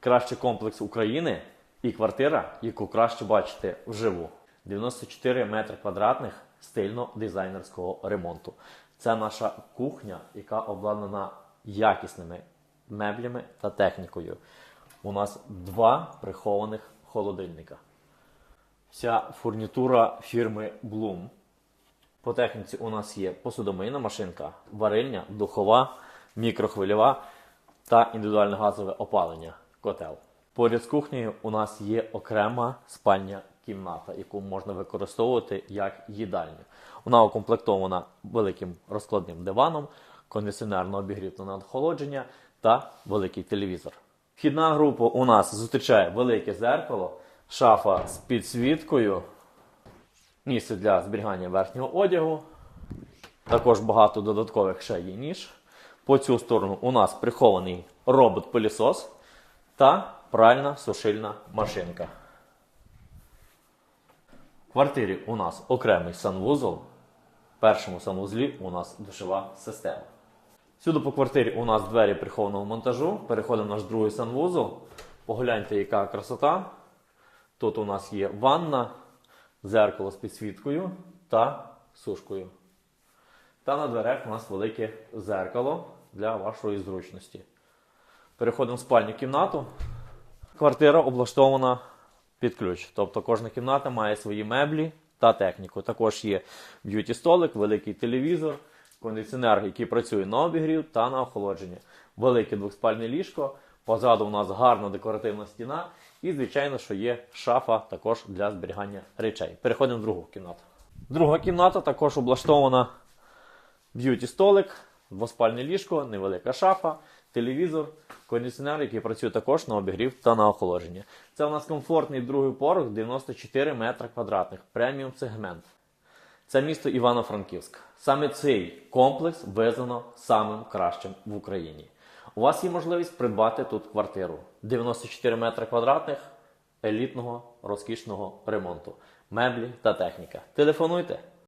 Кращий комплекс України і квартира, яку краще бачити вживу. 94 метри квадратних стильно-дизайнерського ремонту. Це наша кухня, яка обладнана якісними меблями та технікою. У нас два прихованих холодильника. Вся фурнітура фірми Bloom. По техніці у нас є посудомийна машинка, варильня, духова, мікрохвильова та індивідуальне газове опалення котел. Поряд з кухнею у нас є окрема спальня кімната, яку можна використовувати як їдальню. Вона укомплектована великим розкладним диваном, кондиціонерно обігрівне надхолодження та великий телевізор. Вхідна група у нас зустрічає велике зеркало, шафа з підсвіткою, місце для зберігання верхнього одягу. Також багато додаткових ще є ніж. По цю сторону у нас прихований робот-пилісос та пральна сушильна машинка. В квартирі у нас окремий санвузол. В першому санвузлі у нас душова система. Сюди по квартирі у нас двері прихованого монтажу. Переходимо в наш другий санвузол. Погляньте, яка красота. Тут у нас є ванна, зеркало з підсвіткою та сушкою. Та на дверях у нас велике зеркало для вашої зручності. Переходимо в спальню кімнату. Квартира облаштована під ключ. Тобто кожна кімната має свої меблі та техніку. Також є б'юті столик, великий телевізор, кондиціонер, який працює на обігрів та на охолодження. Велике двохспальне ліжко. Позаду у нас гарна декоративна стіна. І, звичайно, що є шафа також для зберігання речей. Переходимо в другу кімнату. Друга кімната також облаштована б'юті столик, двоспальне ліжко, невелика шафа, телевізор, кондиціонер, який працює також на обігрів та на охолодження. Це у нас комфортний другий поверх 94 метри квадратних, преміум сегмент. Це місто Івано-Франківськ. Саме цей комплекс визнано самим кращим в Україні. У вас є можливість придбати тут квартиру 94 метри квадратних елітного розкішного ремонту, меблі та техніка. Телефонуйте